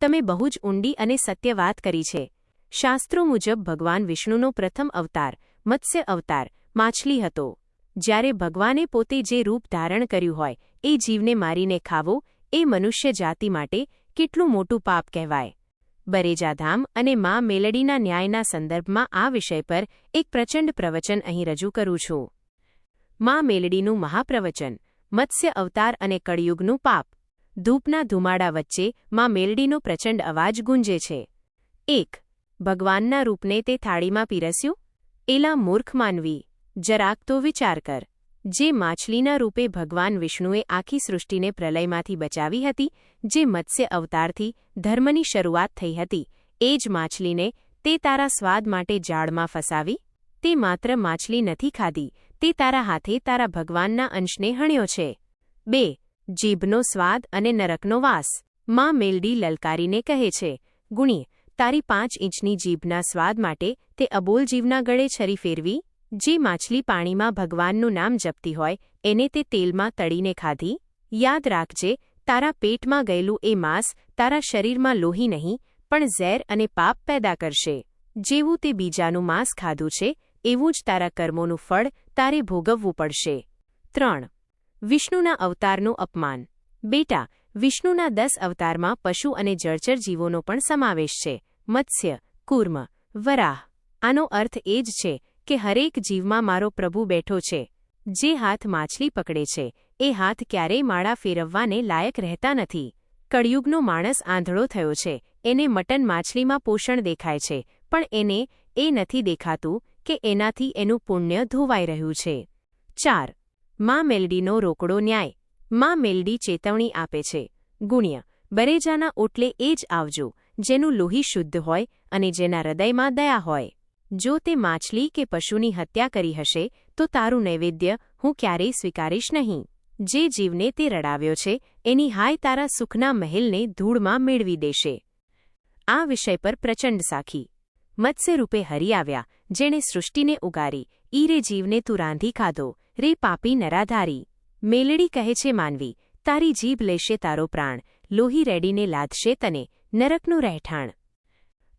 તમે બહુ જ ઊંડી અને સત્ય વાત કરી છે. શાસ્ત્રો મુજબ ભગવાન વિષ્ણુનો પ્રથમ અવતાર, મત્સ્ય અવતાર, માછલી હતો. જ્યારે ભગવાને પોતે જે રૂપ ધારણ કર્યું હોય, એ જીવને મારીને ખાવો, એ મનુષ્ય જાતિ માટે કેટલું મોટું પાપ કહેવાય. બરેજાધામ અને મા મેલડીના ન્યાયના સંદર્ભમાં આ વિષય પર એક પ્રચંડ પ્રવચન અહીં રજૂ કરું છું. મા મેલડીનું મહાપ્રવચન, મત્સ્ય અવતાર અને કળિયુગનું પાપ. ધૂપના ધુમાડા વચ્ચે માં મેલડીનો પ્રચંડ અવાજ ગુંજે છે. એક, ભગવાનના રૂપને તે થાળીમાં પીરસ્યું? એલા મૂર્ખ માનવી, જરાક તો વિચાર કર. જે માછલીના રૂપે ભગવાન વિષ્ણુએ આખી સૃષ્ટિને પ્રલયમાંથી બચાવી હતી, જે મત્સ્ય અવતારથી ધર્મની શરૂઆત થઈ હતી, એ જ માછલીને તે તારા સ્વાદ માટે જાળમાં ફસાવી? તે માત્ર માછલી નથી ખાધી, તે તારા હાથે તારા ભગવાનના અંશને હણ્યો છે. બે જીભનો સ્વાદ અને નરકનો વાસ. માં મેલડી લલકારીને કહે છે ગુણી તારી પાંચ ઇંચની જીભના સ્વાદ માટે તે અબોલ જીવના ગળે છરી ફેરવી, જે માછલી પાણીમાં ભગવાનનું નામ જપતી હોય, એને તે તેલમાં તળીને ખાધી? યાદ રાખજે, તારા પેટમાં ગયેલું એ માંસ તારા શરીરમાં લોહી નહીં, પણ ઝેર અને પાપ પેદા કરશે. જેવું તે બીજાનું માંસ ખાધું છે, એવું જ તારા કર્મોનું ફળ તારે ભોગવવું પડશે. ત્રણ વિષ્ણુના અવતારનું અપમાન. બેટા, વિષ્ણુના દસ અવતારમાં પશુ અને જળચર જીવોનો પણ સમાવેશ છે. મત્સ્ય, કુર્મ, વરાહ. આનો અર્થ એ જ છે કે હરેક જીવમાં મારો પ્રભુ બેઠો છે. જે હાથ માછલી પકડે છે, એ હાથ ક્યારેય માળા ફેરવવાને લાયક રહેતા નથી. કળિયુગનો માણસ આંધળો થયો છે, એને મટન માછલીમાં પોષણ દેખાય છે, પણ એને એ નથી દેખાતું કે એનાથી એનું પુણ્ય ધોવાઈ રહ્યું છે. ચાર માં મેલડીનો રોકડો ન્યાય. માં મેલડી ચેતવણી આપે છે. ગુણ્ય, બરેજાના ઓટલે એ જ આવજો, જેનું લોહી શુદ્ધ હોય અને જેના હૃદયમાં દયા હોય. જો તે માછલી કે પશુની હત્યા કરી હશે, તો તારું નૈવેદ્ય હું ક્યારેય સ્વીકારીશ નહીં. જે જીવને તે રડાવ્યો છે, એની હાય તારા સુખના મહેલને ધૂળમાં મેળવી દેશે. આ વિષય પર પ્રચંડ સાખી. મત્સ્યરૂપે હરી આવ્યા, જેણે સૃષ્ટિને ઉગારી, ઈરે જીવને તું રાંધી ખાધો. રે પાપી નરાધારી, મેલડી કહે છે માનવી, તારી જીભ લેશે તારો પ્રાણ, લોહી રેડીને લાદશે તને, નરકનું રહેઠાણ.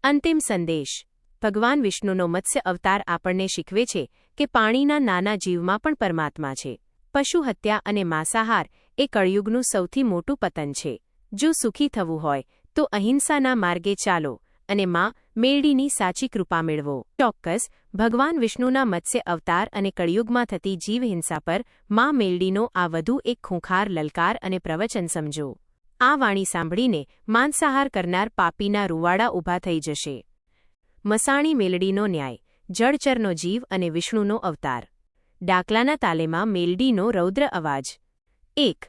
અંતિમ સંદેશ, ભગવાન વિષ્ણુનો મત્સ્ય અવતાર આપણને શીખવે છે કે પાણીના નાના જીવમાં પણ પરમાત્મા છે. પશુ હત્યા અને માંસાહાર એ કળયુગનું સૌથી મોટું પતન છે. જો સુખી થવું હોય, તો અહિંસાના માર્ગે ચાલો અને માં મેળડીની સાચી કૃપા મેળવો. ચોક્કસ, ભગવાન વિષ્ણુના મત્સ્ય અવતાર અને કળિયુગમાં થતી જીવહિંસા પર મા મેલડીનો આ વધુ એક ખૂંખાર લલકાર અને પ્રવચન સમજો. આ વાણી સાંભળીને માંસાહાર કરનાર પાપીના રૂવાડા ઊભા થઈ જશે. મસાણી મેલડીનો ન્યાય, જળચરનો જીવ અને વિષ્ણુનો અવતાર. ડાકલાના તાલેમાં મેલડીનો રૌદ્ર અવાજ. એક,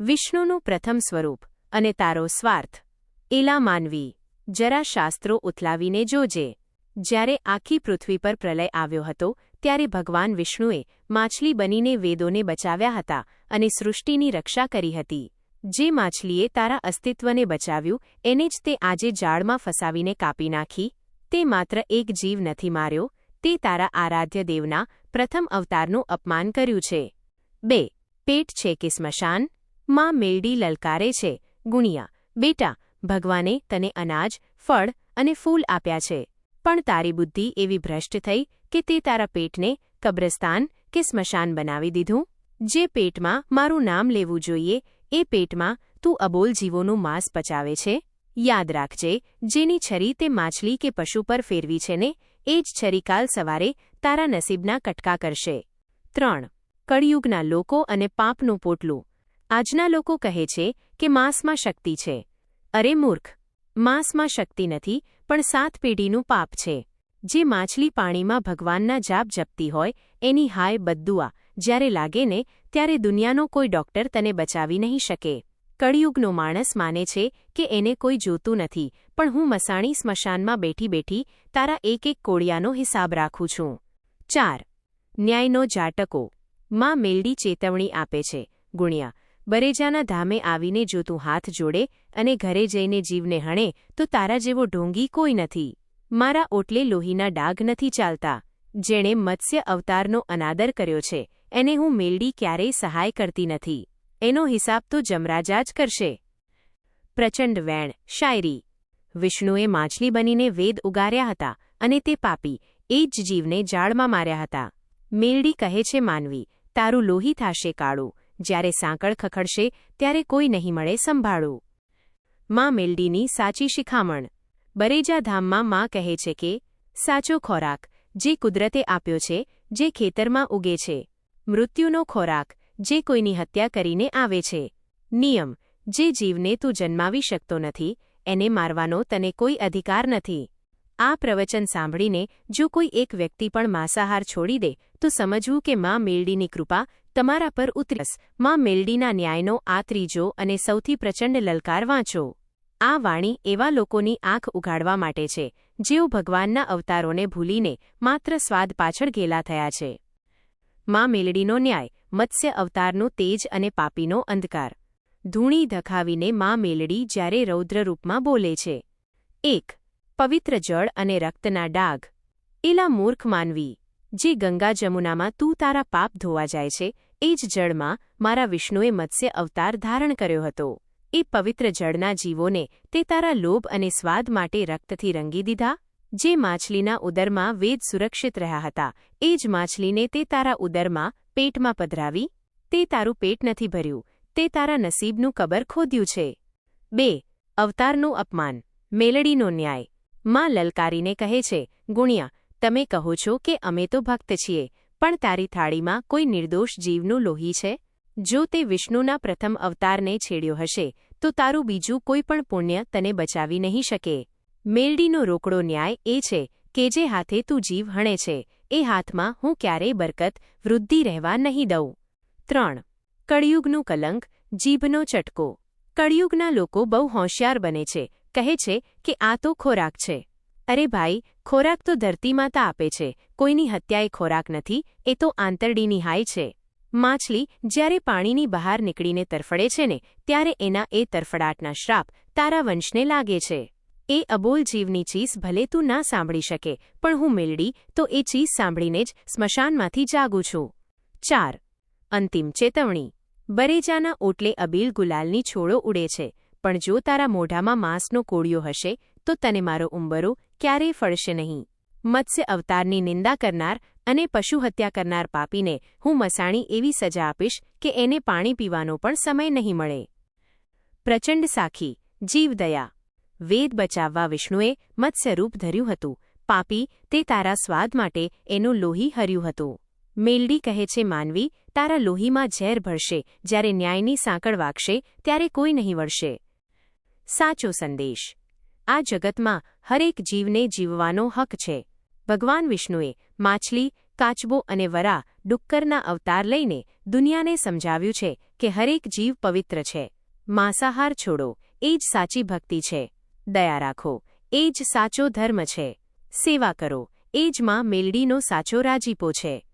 વિષ્ણુનું પ્રથમ સ્વરૂપ અને તારો સ્વાર્થ. એલા માનવી. જરા શાસ્ત્રો ઉથલાવીને જોજે. જ્યારે આખી પૃથ્વી પર પ્રલય આવ્યો હતો, ત્યારે ભગવાન વિષ્ણુએ માછલી બનીને વેદોને બચાવ્યા હતા અને સૃષ્ટિની રક્ષા કરી હતી. જે માછલીએ તારા અસ્તિત્વને બચાવ્યું, એને જ તે આજે જાળમાં ફસાવીને કાપી નાખી, તે માત્ર એક જીવ નથી માર્યો, તે તારા આરાધ્ય દેવના પ્રથમ અવતારનું અપમાન કર્યું છે. બે, પેટ છે કે સ્મશાન? માં મેલડી લલકારે છે. ગુણિયા, બેટા ભગવાને તને અનાજ, ફળ અને ફૂલ આપ્યા છે. પણ તારી બુદ્ધિ એવી ભ્રષ્ટ થઈ કે તે તારા પેટને કબ્રસ્તાન કે સ્મશાન બનાવી દીધું? જે પેટમાં મારું નામ લેવું જોઈએ, એ પેટમાં તું અબોલ જીવોનું માંસ પચાવે છે? યાદ રાખજે, જેની છરી તે માછલી કે પશુ પર ફેરવી છે ને, એ જ છરીકાલ સવારે તારા નસીબના કટકા કરશે. ત્રણ. કળિયુગના લોકો અને પાપનું પોટલું. આજના લોકો કહે છે કે માંસમાં શક્તિ છે. અરે મૂર્ખ, માંસમાં શક્તિ નથી, પણ સાત પેઢીનું પાપ છે. જે માછલી પાણીમાં ભગવાનના જાપ જપતી હોય, એની હાય બદ્દુઆ, જ્યારે લાગે ને, ત્યારે દુનિયાનો કોઈ ડોક્ટર તને બચાવી નહીં શકે. કળિયુગનો માણસ માને છે કે એને કોઈ જોતું નથી, પણ હું મસાણી સ્મશાનમાં બેઠી બેઠી તારા એક એક કોળિયાનો હિસાબ રાખું છું. ચાર, ન્યાયનો જાટકો, માં મેલડી ચેતવણી આપે છે, ગુણ્યા બરેજાના ધામે આવીને જો તું હાથ જોડે અને ઘરે જઈને જીવને હણે, તો તારા જેવો ઢોંગી કોઈ નથી. મારા ઓટલે લોહીના ડાઘ નથી ચાલતા. જેણે મત્સ્ય અવતારનો અનાદર કર્યો છે, એને હું મેલડી ક્યારેય સહાય કરતી નથી. એનો હિસાબ તો જમરાજા જ કરશે. પ્રચંડ વેણ, શાયરી. વિષ્ણુએ માછલી બનીને વેદ ઉગાર્યા હતા અને તે પાપી, એ જ જીવને જાળમાં માર્યા હતા. મેલડી કહે છે, માનવી, તારું લોહી થાશે કાળું. જ્યારે સાંકળ ખખડશે, ત્યારે કોઈ નહીં મળે સંભાળું માં મેલડીની સાચી શિખામણ. બરેજાધામમાં માં કહે છે કે, સાચો ખોરાક, જે કુદરતે આપ્યો છે, જે ખેતરમાં ઉગે છે. મૃત્યુનો ખોરાક, જે કોઈની હત્યા કરીને આવે છે. નિયમ, જે જીવને તું જન્માવી શકતો નથી, એને મારવાનો તને કોઈ અધિકાર નથી. આ પ્રવચન સાંભળીને જો કોઈ એક વ્યક્તિ પણ માંસાહાર છોડી દે, તો સમજવું કે માં મેલડીની કૃપા તમારા પર ઉતરસમાં મેલડીના ન્યાયનો આ ત્રીજો અને સૌથી પ્રચંડ લલકાર વાંચો. આ વાણી એવા લોકોની આંખ ઉઘાડવા માટે છે, જેઓ ભગવાનના અવતારોને ભૂલીને માત્ર સ્વાદ પાછળ ઘેલા થયા છે. માં મેલડીનો ન્યાય, મત્સ્ય અવતારનું તેજ અને પાપીનો અંધકાર. ધૂણી ધખાવીને માં મેલડી જ્યારે રૌદ્રરૂપમાં બોલે છે. એક પવિત્ર જળ અને રક્તના ડાઘ. એલા મૂર્ખ માનવી, જે ગંગા જમુનામાં તું તારા પાપ ધોવા જાય છે, એ જ જળમાં મારા વિષ્ણુએ મત્સ્ય અવતાર ધારણ કર્યો હતો. એ પવિત્ર જળના જીવોને તે તારા લોભ અને સ્વાદ માટે રક્તથી રંગી દીધા, જે માછલીના ઉદરમાં વેદ સુરક્ષિત રહ્યા હતા. એ જ માછલીને તે તારા ઉદરમાં પેટમાં પધરાવી, તે તારું પેટ નથી ભર્યું, તે તારા નસીબનું કબર ખોદ્યું છે. બે, અવતારનું અપમાન. મેલડીનો ન્યાય. માં લલકારીને કહે છે, ગુણ્યા, તમે કહો છો કે અમે તો ભક્ત છીએ, પણ તારી થાળીમાં કોઈ નિર્દોષ જીવનું લોહી છે? જો તે વિષ્ણુના પ્રથમ અવતારને છેડ્યો હશે, તો તારું બીજું કોઈ પણ પુણ્ય તને બચાવી નહીં શકે. મેલડીનો રોકડો ન્યાય એ છે કે જે હાથે તું જીવ હણે છે, એ હાથમાં હું ક્યારેય બરકત, વૃદ્ધિ રહેવા નહીં દઉં. ત્રણ, કળિયુગનું કલંક, જીભનો ચટકો. કળિયુગના લોકો બહુ હોશિયાર બને છે કહે છે કે આ તો ખોરાક છે. અરે ભાઈ, ખોરાક તો ધરતી માતા આપે છે. કોઈની હત્યાએ ખોરાક નથી, એ તો આંતરડીની હાય છે. માછલી, જ્યારે પાણીની બહાર નીકળીને તરફડે છે ને, ત્યારે એના એ તરફડાટના શ્રાપ તારા વંશને લાગે છે. એ અબોલ જીવની ચીસ ભલે તું ના સાંભળી શકે, પણ હું મેલડી, તો એ ચીસ સાંભળીને જ સ્મશાનમાંથી જાગું છું. ચાર. અંતિમ ચેતવણી. બરેજાના ઓટલે અબીલ ગુલાલની છોડો ઉડે છે. પણ જો તારા મોઢામાં માંસનો કોળિયો હશે, તો તને મારો ઉંબરો ક્યારેય ફળશે નહીં. મત્સ્ય અવતારની નિંદા કરનાર અને પશુ હત્યા કરનાર પાપીને હું મસાણી એવી સજા આપીશ કે એને પાણી પીવાનો પણ સમય નહીં મળે. પ્રચંડ સાખી જીવદયા વેદ બચાવવા વિષ્ણુએ મત્સ્યરૂપ ધર્યું હતું. પાપી તે તારા સ્વાદ માટે એનું લોહી હર્યું હતું. મેલડી કહે છે, માનવી, તારા લોહીમાં ઝેર ભરશે જ્યારે ન્યાયની સાંકળ વાગશે, ત્યારે કોઈ નહીં વળશે. સાચો સંદેશ. આ જગતમાં હરેક જીવને જીવવાનો હક છે. ભગવાન વિષ્ણુએ માછલી, કાચબો અને વરા ડુક્કરના અવતાર લઈને દુનિયાને સમજાવ્યું છે કે હરેક જીવ પવિત્ર છે. માંસાહાર છોડો, એ જ સાચી ભક્તિ છે. દયા રાખો, એ જ સાચો ધર્મ છે. સેવા કરો, એ જ માં મેલડીનો સાચો રાજીપો છે.